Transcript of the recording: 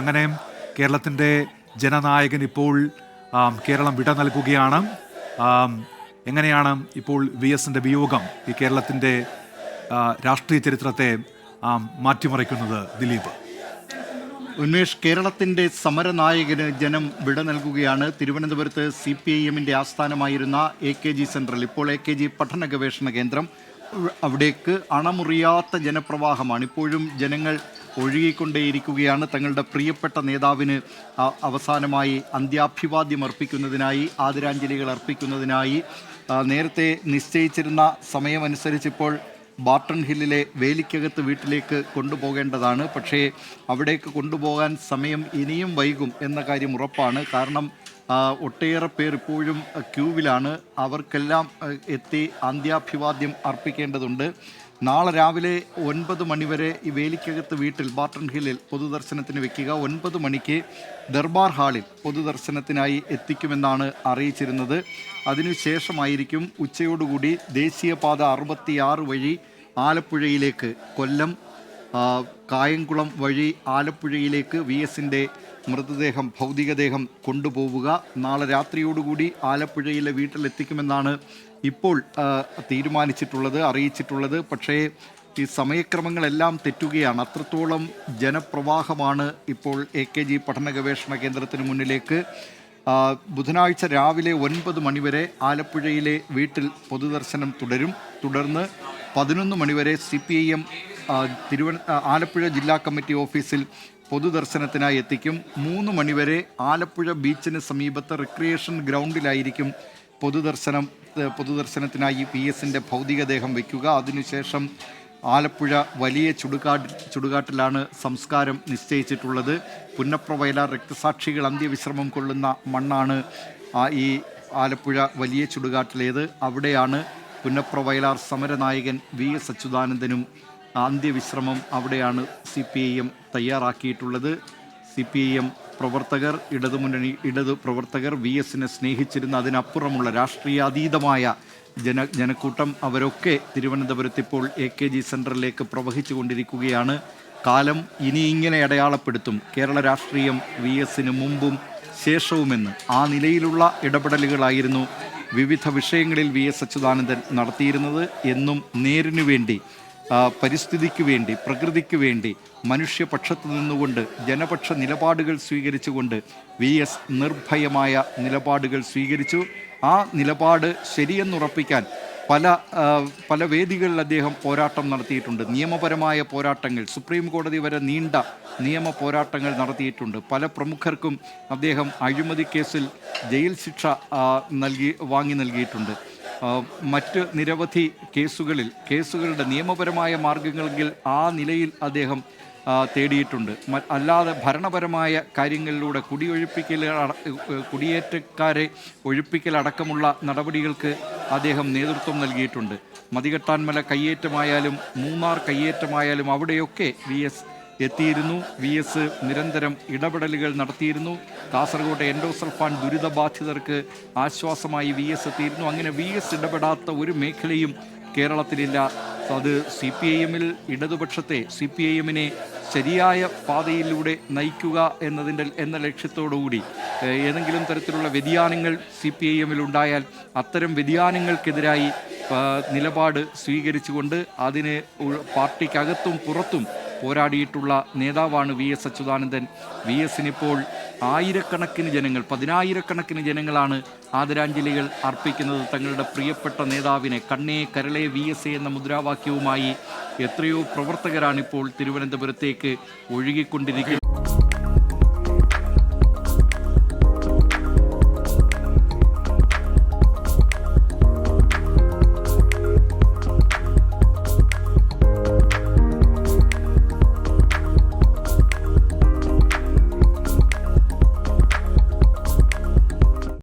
അങ്ങനെ കേരളത്തിന്റെ ജനനായകൻ ഇപ്പോൾ കേരളം വിട നൽകുകയാണ്. എങ്ങനെയാണ് ഇപ്പോൾ വി എസിന്റെ വിയോഗം ഈ കേരളത്തിന്റെ രാഷ്ട്രീയ ചരിത്രത്തെ മാറ്റിമറിക്കുന്നത് ദിലീപ്? ഉന്മേഷ് കേരളത്തിന്റെ സമരനായകന് ജനം വിട നൽകുകയാണ്. തിരുവനന്തപുരത്ത് സി പി ഐ എമ്മിന്റെ ആസ്ഥാനമായിരുന്ന എ കെ ജി സെൻട്രൽ ഇപ്പോൾ എ കെ ജി പഠന ഗവേഷണ കേന്ദ്രം അവിടേക്ക് അണമുറിയാത്ത ജനപ്രവാഹമാണ്. ഇപ്പോഴും ജനങ്ങൾ ഒഴുകിക്കൊണ്ടേയിരിക്കുകയാണ് തങ്ങളുടെ പ്രിയപ്പെട്ട നേതാവിന് അവസാനമായി അന്ത്യാഭിവാദ്യം അർപ്പിക്കുന്നതിനായി ആദരാഞ്ജലികൾ അർപ്പിക്കുന്നതിനായി. നേരത്തെ നിശ്ചയിച്ചിരുന്ന സമയമനുസരിച്ച് ഇപ്പോൾ ബാർട്ടൺ ഹില്ലിലെ വേലിക്കകത്ത് വീട്ടിലേക്ക് കൊണ്ടുപോകേണ്ടതാണ്. പക്ഷേ അവിടേക്ക് കൊണ്ടുപോകാൻ സമയം ഇനിയും വൈകും എന്ന കാര്യം ഉറപ്പാണ്. കാരണം ഒട്ടേറെ പേർ ഇപ്പോഴും ക്യൂവിലാണ്. അവർക്കെല്ലാം എത്തി അന്ത്യാഭിവാദ്യം അർപ്പിക്കേണ്ടതുണ്ട്. നാളെ രാവിലെ ഒൻപത് മണിവരെ ഈ വേലിക്കകത്ത് വീട്ടിൽ ബാർട്ടൺ ഹില്ലിൽ പൊതുദർശനത്തിന് വെക്കുക. ഒൻപത് മണിക്ക് ദർബാർ ഹാളിൽ പൊതുദർശനത്തിനായി എത്തിക്കുമെന്നാണ് അറിയിച്ചിരുന്നത്. അതിനുശേഷമായിരിക്കും ഉച്ചയോടുകൂടി ദേശീയപാത അറുപത്തിയാറ് വഴി ആലപ്പുഴയിലേക്ക് കൊല്ലം കായംകുളം വഴി ആലപ്പുഴയിലേക്ക് വി എസിന്റെ മൃതദേഹം ഭൗതികദേഹം കൊണ്ടുപോവുക. നാളെ രാത്രിയോടുകൂടി ആലപ്പുഴയിലെ വീട്ടിലെത്തിക്കുമെന്നാണ് ഇപ്പോൾ തീരുമാനിച്ചിട്ടുള്ളത് അറിയിച്ചിട്ടുള്ളത്. പക്ഷേ ഈ സമയക്രമങ്ങളെല്ലാം തെറ്റുകയാണ്. അത്രത്തോളം ജനപ്രവാഹമാണ് ഇപ്പോൾ എ കെ ജി പഠന ഗവേഷണ കേന്ദ്രത്തിന് മുന്നിലേക്ക്. ബുധനാഴ്ച രാവിലെ ഒൻപത് മണിവരെ ആലപ്പുഴയിലെ വീട്ടിൽ പൊതുദർശനം തുടരും. തുടർന്ന് പതിനൊന്ന് മണിവരെ സി പി ഐ എം തിരുവന ആ, ആലപ്പുഴ ജില്ലാ കമ്മിറ്റി ഓഫീസിൽ പൊതുദർശനത്തിനായി എത്തിക്കും. മൂന്ന് മണിവരെ ആലപ്പുഴ ബീച്ചിന് സമീപത്ത് റിക്രിയേഷൻ ഗ്രൗണ്ടിലായിരിക്കും പൊതുദർശനം പൊതുദർശനത്തിനായി പി എസിന്റെ ഭൗതികദേഹം വയ്ക്കുക. അതിനുശേഷം ആലപ്പുഴ വലിയ ചുടുകാട് ചുടുകാട്ടിലാണ് സംസ്കാരം നിശ്ചയിച്ചിട്ടുള്ളത്. പുന്നപ്ര വയലാർ രക്തസാക്ഷികൾ അന്ത്യവിശ്രമം കൊള്ളുന്ന മണ്ണാണ് ഈ ആലപ്പുഴ വലിയ ചുടുകാട്ടിലേത്. അവിടെയാണ് പുന്നപ്ര വയലാർ സമരനായകൻ വി എസ് അച്യുതാനന്ദനും അന്ത്യവിശ്രമം അവിടെയാണ് സി പി ഐ എം തയ്യാറാക്കിയിട്ടുള്ളത്. സി പി ഐ എം പ്രവർത്തകർ ഇടതുമുന്നണി ഇടതു പ്രവർത്തകർ വി എസിനെ സ്നേഹിച്ചിരുന്ന അതിനപ്പുറമുള്ള രാഷ്ട്രീയാതീതമായ ജന ജനക്കൂട്ടം അവരൊക്കെ തിരുവനന്തപുരത്ത് ഇപ്പോൾ എ കെ ജി സെന്ററിലേക്ക് പ്രവഹിച്ചു കൊണ്ടിരിക്കുകയാണ് കാലം ഇനി ഇങ്ങനെ അടയാളപ്പെടുത്തും. കേരള രാഷ്ട്രീയം വി എസിന് മുമ്പും ശേഷവുമെന്ന് ആ നിലയിലുള്ള ഇടപെടലുകളായിരുന്നു വിവിധ വിഷയങ്ങളിൽ വി എസ് അച്യുതാനന്ദൻ നടത്തിയിരുന്നത് എന്നും നേരിനു വേണ്ടി പരിസ്ഥിതിക്ക് വേണ്ടി പ്രകൃതിക്ക് വേണ്ടി മനുഷ്യപക്ഷത്ത് നിന്നുകൊണ്ട് ജനപക്ഷ നിലപാടുകൾ സ്വീകരിച്ചുകൊണ്ട് വി എസ് നിർഭയമായ നിലപാടുകൾ സ്വീകരിച്ചു. ആ നിലപാട് ശരിയെന്നുറപ്പിക്കാൻ പല പല വേദികളിൽ അദ്ദേഹം പോരാട്ടം നടത്തിയിട്ടുണ്ട്. നിയമപരമായ പോരാട്ടങ്ങൾ സുപ്രീം കോടതി വരെ നീണ്ട നിയമ പോരാട്ടങ്ങൾ നടത്തിയിട്ടുണ്ട്. പല പ്രമുഖർക്കും അദ്ദേഹം അഴിമതി കേസിൽ ജയിൽ ശിക്ഷ നൽകി വാങ്ങി നൽകിയിട്ടുണ്ട്. മറ്റ് നിരവധി കേസുകളിൽ കേസുകളുടെ നിയമപരമായ മാർഗങ്ങളെങ്കിൽ ആ നിലയിൽ അദ്ദേഹം തേടിയിട്ടുണ്ട്. അല്ലാതെ ഭരണപരമായ കാര്യങ്ങളിലൂടെ കുടിയൊഴിപ്പിക്കൽ കുടിയേറ്റക്കാരെ ഒഴിപ്പിക്കലടക്കമുള്ള നടപടികൾക്ക് അദ്ദേഹം നേതൃത്വം നൽകിയിട്ടുണ്ട്. മതികെട്ടാൻമല കയ്യേറ്റമായാലും മൂന്നാർ കയ്യേറ്റമായാലും അവിടെയൊക്കെ വി എസ് എത്തിയിരുന്നു. വി എസ് നിരന്തരം ഇടപെടലുകൾ നടത്തിയിരുന്നു. കാസർഗോഡ് എൻഡോസൾഫാൻ ദുരിതബാധിതർക്ക് ആശ്വാസമായി വി എസ് എത്തിയിരുന്നു. അങ്ങനെ വി എസ് ഇടപെടാത്ത ഒരു മേഖലയും കേരളത്തിലില്ല. അത് സി പി ഐ എമ്മിൽ ഇടതുപക്ഷത്തെ സി പി ഐ എമ്മിനെ ശരിയായ പാതയിലൂടെ നയിക്കുക എന്നതിന്റെ എന്ന ലക്ഷ്യത്തോടുകൂടി ഏതെങ്കിലും തരത്തിലുള്ള വ്യതിയാനങ്ങൾ സി പി ഐ എമ്മിൽ ഉണ്ടായാൽ അത്തരം വ്യതിയാനങ്ങൾക്കെതിരായി നിലപാട് സ്വീകരിച്ചുകൊണ്ട് അതിന് പാർട്ടിക്കകത്തും പുറത്തും പോരാടിയിട്ടുള്ള നേതാവാണ് വി എസ് അച്യുതാനന്ദൻ. വി എസിനിപ്പോൾ ആയിരക്കണക്കിന് ജനങ്ങൾ പതിനായിരക്കണക്കിന് ജനങ്ങളാണ് ആദരാഞ്ജലികൾ അർപ്പിക്കുന്നത്. തങ്ങളുടെ പ്രിയപ്പെട്ട നേതാവിനെ കണ്ണേ കരളെ വി എസ് എ എന്ന മുദ്രാവാക്യവുമായി എത്രയോ പ്രവർത്തകരാണിപ്പോൾ തിരുവനന്തപുരത്തേക്ക് ഒഴുകിക്കൊണ്ടിരിക്കുന്നത്.